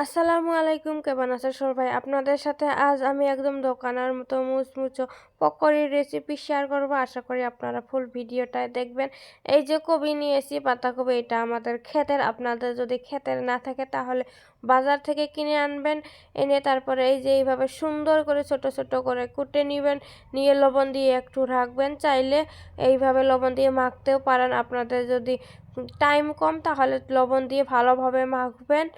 আসসালামু আলাইকুম, কেমন আছে সবাই? আপনাদের সাথে আজ আমি একদম দোকানের মতো মুচমুচো পকোড়ির রেসিপি শেয়ার করব। আশা করি আপনারা ফুল ভিডিওটায় দেখবেন। এই যে কবি নিয়েছি পাতাকপি, এটা আমাদের ক্ষেতের। আপনাদের যদি ক্ষেতের না থাকে, তাহলে বাজার থেকে কিনে আনবেন, এনে তারপরে এই যে এইভাবে সুন্দর করে ছোট ছোট করে কুটে নেবেন, নিয়ে লবণ দিয়ে একটু রাখবেন। চাইলে এইভাবে লবণ দিয়ে মাখতেও পারেন। আপনাদের যদি টাইম কম, তাহলে লবণ দিয়ে ভালোভাবে মাখবেন।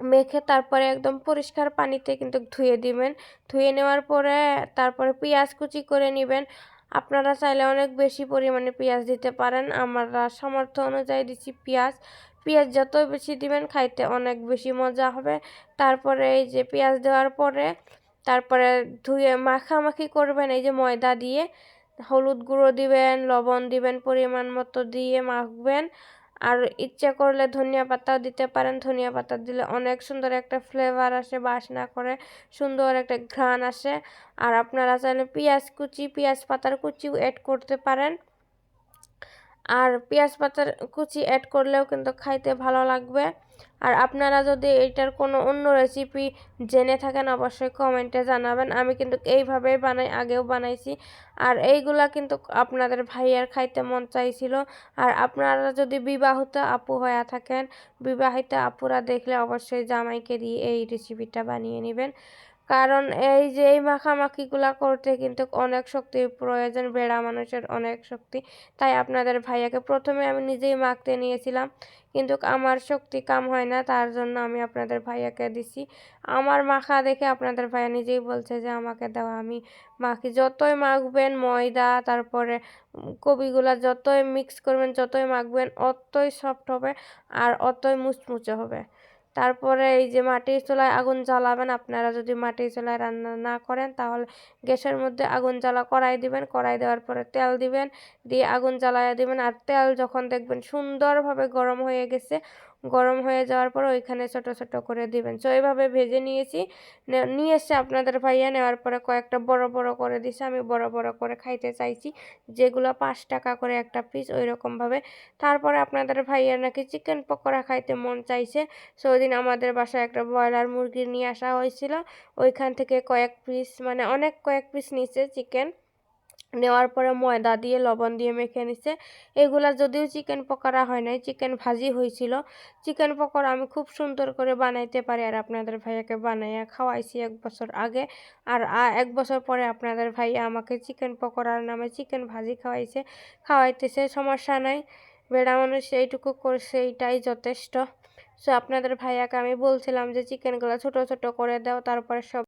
মেখে তারপরে একদম পরিষ্কার পানিতে কিন্তু ধুয়ে দিবেন। ধুয়ে নেওয়ার পরে তারপরে পেঁয়াজ কুচি করে নেবেন। আপনারা চাইলে অনেক বেশি পরিমাণে পেঁয়াজ দিতে পারেন। আমরা সামর্থ্য অনুযায়ী দিচ্ছি পেঁয়াজ। পেঁয়াজ যত বেশি দিবেন খাইতে অনেক বেশি মজা হবে। তারপরে এই যে পেঁয়াজ দেওয়ার পরে তারপরে ধুয়ে মাখামাখি করবেন এই যে ময়দা দিয়ে। হলুদ গুঁড়ো দিবেন, লবণ দিবেন পরিমাণ মতো দিয়ে মাখবেন। আর ইচ্ছা করলে ধনিয়া পাতাও দিতে পারেন। ধনিয়া পাতা দিলে অনেক সুন্দর একটা ফ্লেভার আসে, বাসনা করে, সুন্দর একটা ঘ্রাণ আসে। আর আপনারা চাইলে পেঁয়াজ কুচি, পেঁয়াজ পাতার কুচিও অ্যাড করতে পারেন। আর পেঁয়াজ পাতার কুচি অ্যাড করলেও কিন্তু খাইতে ভালো লাগবে। আর আপনারা যদি এটার কোনো অন্য রেসিপি জেনে থাকেন, অবশ্যই কমেন্টে জানাবেন। আমি কিন্তু এইভাবেই বানাই, আগেও বানাইছি। আর এইগুলা কিন্তু আপনাদের ভাইয়ার খাইতে মন চাইছিল। আর আপনারা যদি বিবাহিত আপু হয়ে থাকেন, বিবাহিত আপুরা দেখলে অবশ্যই জামাইকে দিয়ে এই রেসিপিটা বানিয়ে নেবেন। কারণ এই যে, এই মাখামাখিগুলা করতে কিন্তু অনেক শক্তির প্রয়োজন বেড়া মানুষের অনেক শক্তি। তাই আপনাদের ভাইয়াকে প্রথমে আমি নিজেই মাখতে নিয়েছিলাম, কিন্তু আমার শক্তি কাম হয় না, তার জন্য আমি আপনাদের ভাইয়াকে দিছি। আমার মাখা দেখে আপনাদের ভাইয়া নিজেই বলছে যে, আমাকে দেওয়া আমি মাখি। যতই মাখবেন ময়দা, তারপরে কবিগুলা যতই মিক্স করবেন, যতই মাখবেন, অতই সফট হবে আর অতই মুচমুচে হবে। তারপরে এই যে মাটির চুলায় আগুন জ্বালাবেন, আপনারা যদি মাটির চুলায় রান্না না করেন তাহলে গ্যাসের মধ্যে আগুন জ্বালা কড়াই দিবেন, কড়াই দেওয়ার পরে তেল দিবেন, দিয়ে আগুন জ্বালায় দিবেন, আর তেল যখন দেখবেন সুন্দরভাবে গরম হয়ে গেছে গরম হয়ে যাওয়ার পর ওইখানে ছোট ছোট করে দিবেন। তো এইভাবে ভেজে নিয়েছি। নিয়ে এসে আপনাদের ভাইয়া নেওয়ার পরে কয়েকটা বড় বড় করে দিছে। আমি বড় বড় করে খাইতে চাইছি। যেগুলো পাঁচ টাকা করে একটা পিস ওই রকমভাবে তারপরে আপনাদের ভাইয়া নাকি চিকেন পকোড়া খাইতে মন চাইছে। সো ওই দিন আমাদের বাসায় একটা ব্রয়লার মুরগি নিয়ে আসা হয়েছিল। ওইখান থেকে কয়েক পিস মানে অনেক কয়েক পিস নিচে চিকেন নেওয়ার পরে ময়দা দিয়ে, লবণ দিয়ে মেখে নিছে। এগুলা যদিও চিকেন পকোড়া হয় নাই চিকেন ভাজি হয়েছিল। চিকেন পকোড়া আমি খুব সুন্দর করে বানাইতে পারি আর আপনাদের ভাইয়াকে বানাইয়া খাওয়াইছি এক বছর আগে। আর এক বছর পরে আপনাদের ভাইয়া আমাকে চিকেন পকোড়ার নামে চিকেন ভাজি খাওয়াইছে, খাওয়াইতেছে, সমস্যা নাই। বেড়া মানুষ এইটুকু করছে, এইটাই যথেষ্ট। সো আপনাদের ভাইয়াকে আমি বলছিলাম যে চিকেনগুলো ছোট ছোট করে দাও, তারপরে সব